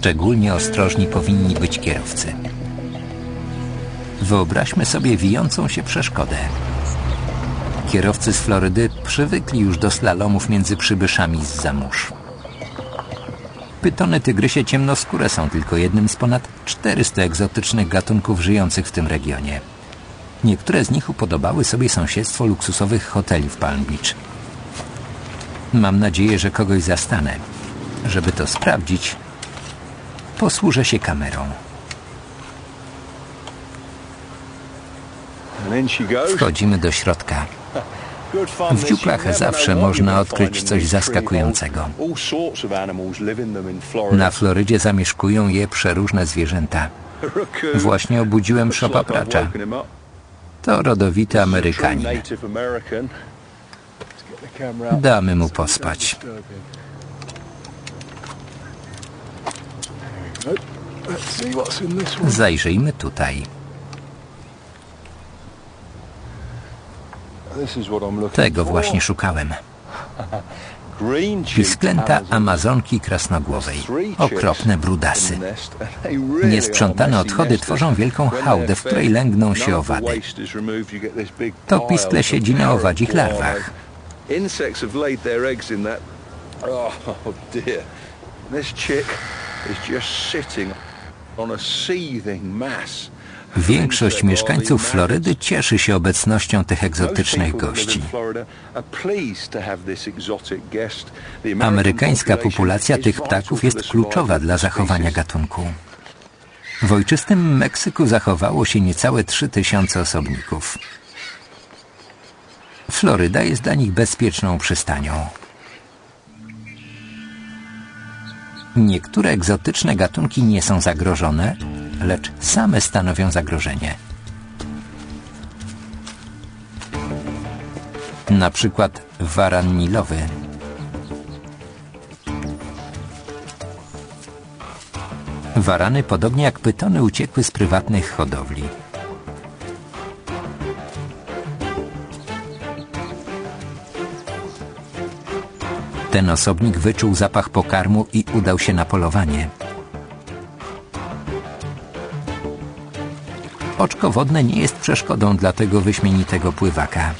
Szczególnie ostrożni powinni być kierowcy. Wyobraźmy sobie wijącą się przeszkodę. Kierowcy z Florydy przywykli już do slalomów między przybyszami z zamórz. Pytony tygrysie ciemnoskóre są tylko jednym z ponad 400 egzotycznych gatunków żyjących w tym regionie. Niektóre z nich upodobały sobie sąsiedztwo luksusowych hoteli w Palm Beach. Mam nadzieję, że kogoś zastanę. Żeby to sprawdzić, posłużę się kamerą. Wchodzimy do środka. W dziuplach zawsze można odkryć coś zaskakującego. Na Florydzie zamieszkują je przeróżne zwierzęta. Właśnie obudziłem szopapracza. To rodowity Amerykanin. Damy mu pospać. Zajrzyjmy tutaj. Tego właśnie szukałem. Pisklęta Amazonki krasnogłowej. Okropne brudasy. Niesprzątane odchody tworzą wielką hałdę, w której lęgną się owady. To piskle siedzi na owadzich larwach. Większość mieszkańców Florydy cieszy się obecnością tych egzotycznych gości. Amerykańska populacja tych ptaków jest kluczowa dla zachowania gatunku. W ojczystym Meksyku zachowało się niecałe 3000 osobników. Floryda jest dla nich bezpieczną przystanią. Niektóre egzotyczne gatunki nie są zagrożone, lecz same stanowią zagrożenie. Na przykład waran nilowy. Warany, podobnie jak pytony, uciekły z prywatnych hodowli. Ten osobnik wyczuł zapach pokarmu i udał się na polowanie. Oczko wodne nie jest przeszkodą dla tego wyśmienitego pływaka.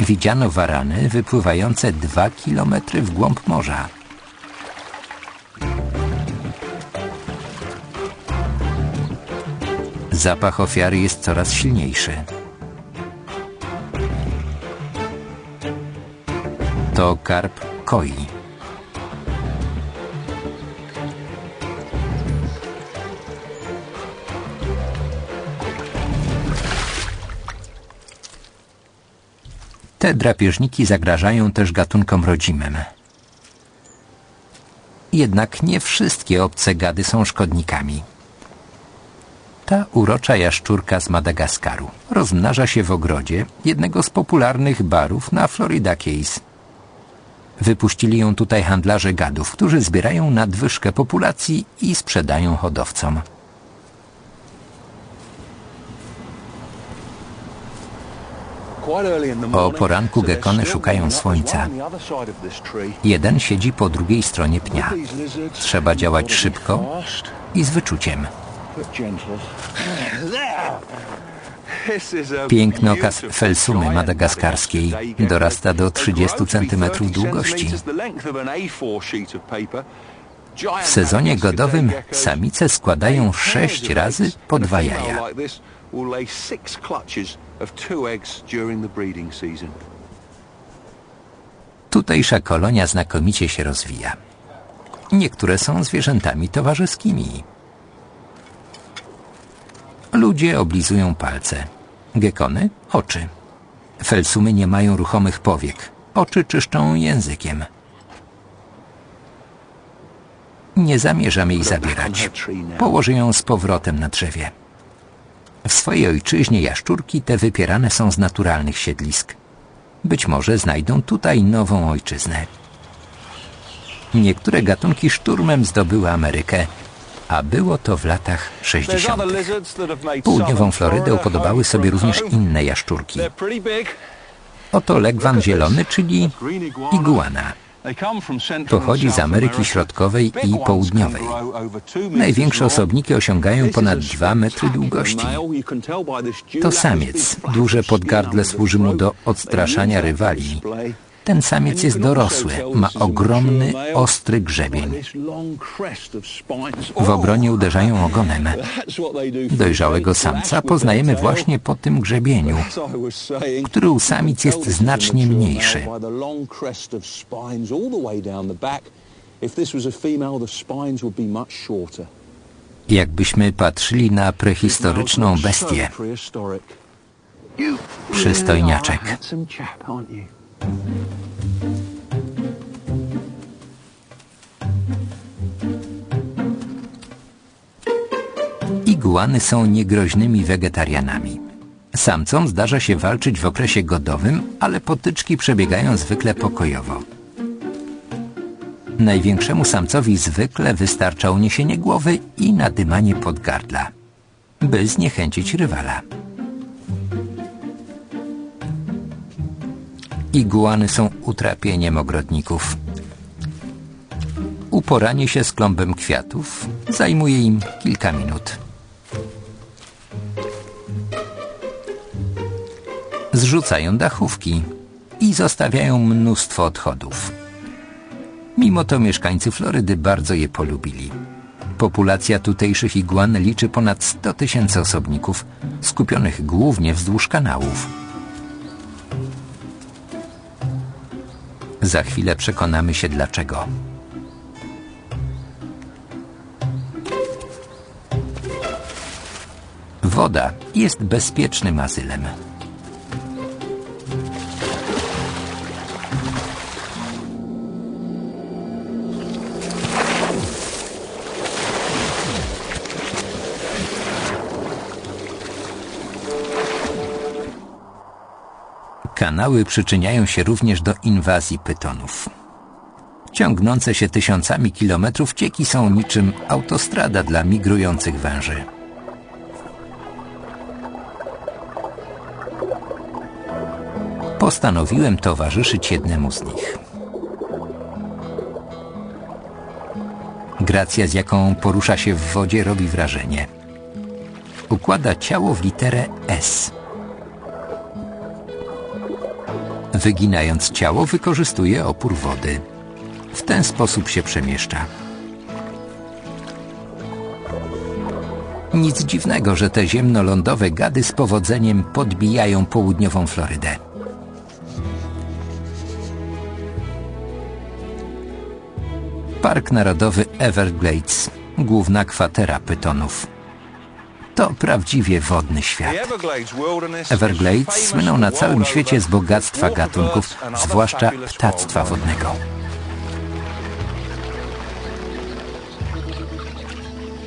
Widziano warany wypływające dwa kilometry w głąb morza. Zapach ofiary jest coraz silniejszy. To karp koi. Te drapieżniki zagrażają też gatunkom rodzimym. Jednak nie wszystkie obce gady są szkodnikami. Ta urocza jaszczurka z Madagaskaru rozmnaża się w ogrodzie jednego z popularnych barów na Florida Keys. Wypuścili ją tutaj handlarze gadów, którzy zbierają nadwyżkę populacji i sprzedają hodowcom. O poranku gekony szukają słońca. Jeden siedzi po drugiej stronie pnia. Trzeba działać szybko i z wyczuciem. Piękny okaz felsumy madagaskarskiej dorasta do 30 cm długości. W sezonie godowym samice składają sześć razy po dwa jaja. Tutejsza kolonia znakomicie się rozwija. Niektóre są zwierzętami towarzyskimi. Ludzie oblizują palce. Gekony oczy. Felsumy nie mają ruchomych powiek. Oczy czyszczą językiem. Nie zamierzam jej zabierać. Położę ją z powrotem na drzewie. W swojej ojczyźnie jaszczurki te wypierane są z naturalnych siedlisk. Być może znajdą tutaj nową ojczyznę. Niektóre gatunki szturmem zdobyły Amerykę, a było to w latach 60. Południową Florydę upodobały sobie również inne jaszczurki. Oto legwan zielony, czyli iguana. Pochodzi z Ameryki Środkowej i Południowej. Największe osobniki osiągają ponad 2 metry długości. To samiec. Duże podgardle służy mu do odstraszania rywali. Ten samiec jest dorosły, ma ogromny, ostry grzebień. W obronie uderzają ogonem. Dojrzałego samca poznajemy właśnie po tym grzebieniu, który u samic jest znacznie mniejszy. Jakbyśmy patrzyli na prehistoryczną bestię. Przystojniaczek. Iguany są niegroźnymi wegetarianami. Samcom zdarza się walczyć w okresie godowym, ale potyczki przebiegają zwykle pokojowo. Największemu samcowi zwykle wystarcza uniesienie głowy i nadymanie podgardla, by zniechęcić rywala. Iguany są utrapieniem ogrodników. Uporanie się z klombem kwiatów zajmuje im kilka minut. Zrzucają dachówki i zostawiają mnóstwo odchodów. Mimo to mieszkańcy Florydy bardzo je polubili. Populacja tutejszych iguan liczy ponad 100 tysięcy osobników, skupionych głównie wzdłuż kanałów. Za chwilę przekonamy się dlaczego. Woda jest bezpiecznym azylem. Kanały przyczyniają się również do inwazji pytonów. Ciągnące się tysiącami kilometrów cieki są niczym autostrada dla migrujących węży. Postanowiłem towarzyszyć jednemu z nich. Gracja, z jaką porusza się w wodzie, robi wrażenie. Układa ciało w literę S. Wyginając ciało, wykorzystuje opór wody. W ten sposób się przemieszcza. Nic dziwnego, że te ziemnolądowe gady z powodzeniem podbijają południową Florydę. Park Narodowy Everglades, główna kwatera pytonów. To prawdziwie wodny świat. Everglades słyną na całym świecie z bogactwa gatunków, zwłaszcza ptactwa wodnego.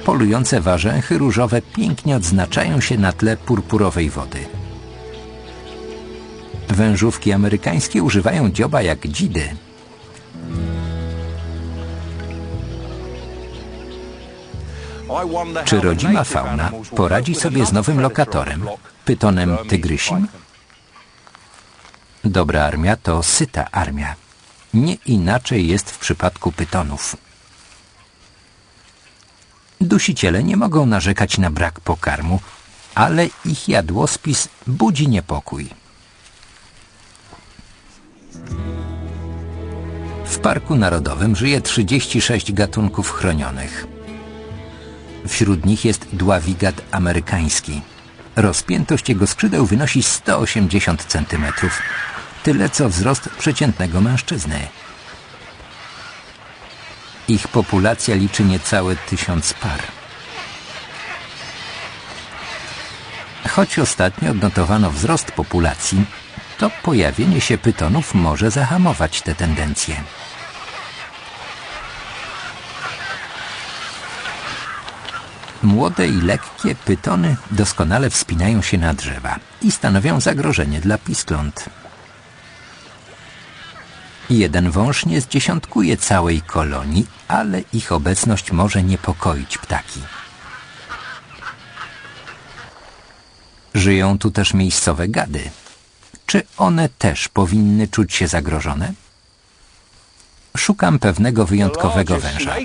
Polujące warzęchy różowe pięknie odznaczają się na tle purpurowej wody. Wężówki amerykańskie używają dzioba jak dzidy, Czy rodzima fauna poradzi sobie z nowym lokatorem, pytonem tygrysim? Dobra armia to syta armia. Nie inaczej jest w przypadku pytonów. Dusiciele nie mogą narzekać na brak pokarmu, ale ich jadłospis budzi niepokój. W Parku Narodowym żyje 36 gatunków chronionych. Wśród nich jest dławigat amerykański. Rozpiętość jego skrzydeł wynosi 180 cm. Tyle co wzrost przeciętnego mężczyzny. Ich populacja liczy niecałe tysiąc par. Choć ostatnio odnotowano wzrost populacji, to pojawienie się pytonów może zahamować te tendencje. Młode i lekkie pytony doskonale wspinają się na drzewa i stanowią zagrożenie dla piskląt. Jeden wąż nie zdziesiątkuje całej kolonii, ale ich obecność może niepokoić ptaki. Żyją tu też miejscowe gady. Czy one też powinny czuć się zagrożone? Szukam pewnego wyjątkowego węża.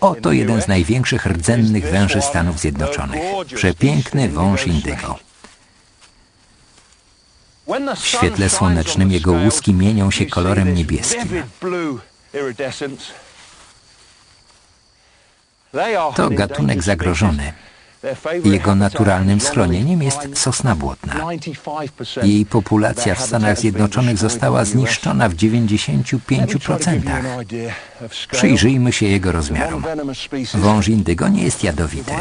Oto jeden z największych rdzennych węży Stanów Zjednoczonych. Przepiękny wąż indygo. W świetle słonecznym jego łuski mienią się kolorem niebieskim. To gatunek zagrożony. Jego naturalnym schronieniem jest sosna błotna. Jej populacja w Stanach Zjednoczonych została zniszczona w 95%. Przyjrzyjmy się jego rozmiarom. Wąż indygo nie jest jadowity.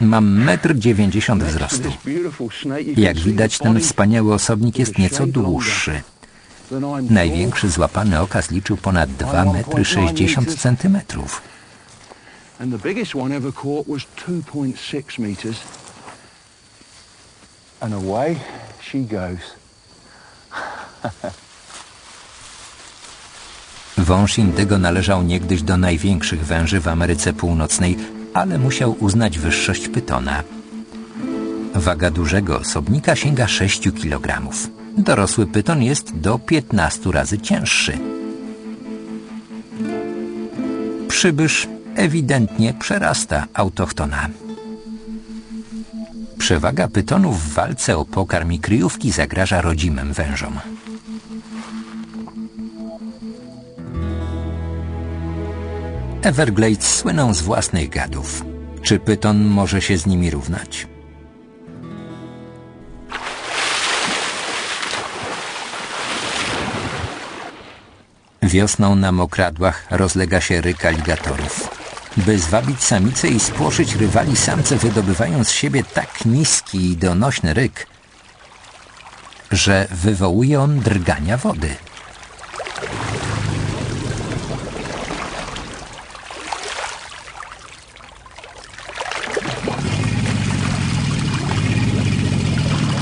Mam 1,90 m wzrostu. Jak widać, ten wspaniały osobnik jest nieco dłuższy. Największy złapany okaz liczył ponad 2,60 m. and the biggest one ever caught was 2.6 meters. And away she goes. Wąż indygo należał niegdyś do największych węży w Ameryce Północnej, ale musiał uznać wyższość pytona. Waga dużego osobnika sięga 6 kg. Dorosły pyton jest do 15 razy cięższy. Przybysz ewidentnie przerasta autochtona. Przewaga pytonów w walce o pokarm i kryjówki zagraża rodzimym wężom. Everglades słyną z własnych gadów. Czy pyton może się z nimi równać? Wiosną na mokradłach rozlega się ryk aligatorów. By zwabić samicę i spłoszyć rywali, samce wydobywają z siebie tak niski i donośny ryk, że wywołuje on drgania wody.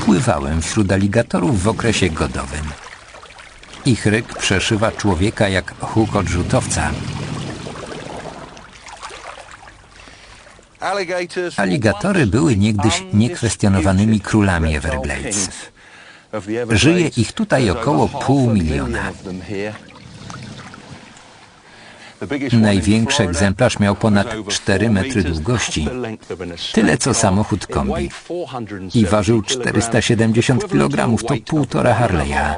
Pływałem wśród aligatorów w okresie godowym. Ich ryk przeszywa człowieka jak huk odrzutowca. Aligatory były niegdyś niekwestionowanymi królami Everglades. Żyje ich tutaj około pół miliona. Największy egzemplarz miał ponad 4 metry długości, tyle co samochód kombi i ważył 470 kg, to półtora Harley'a.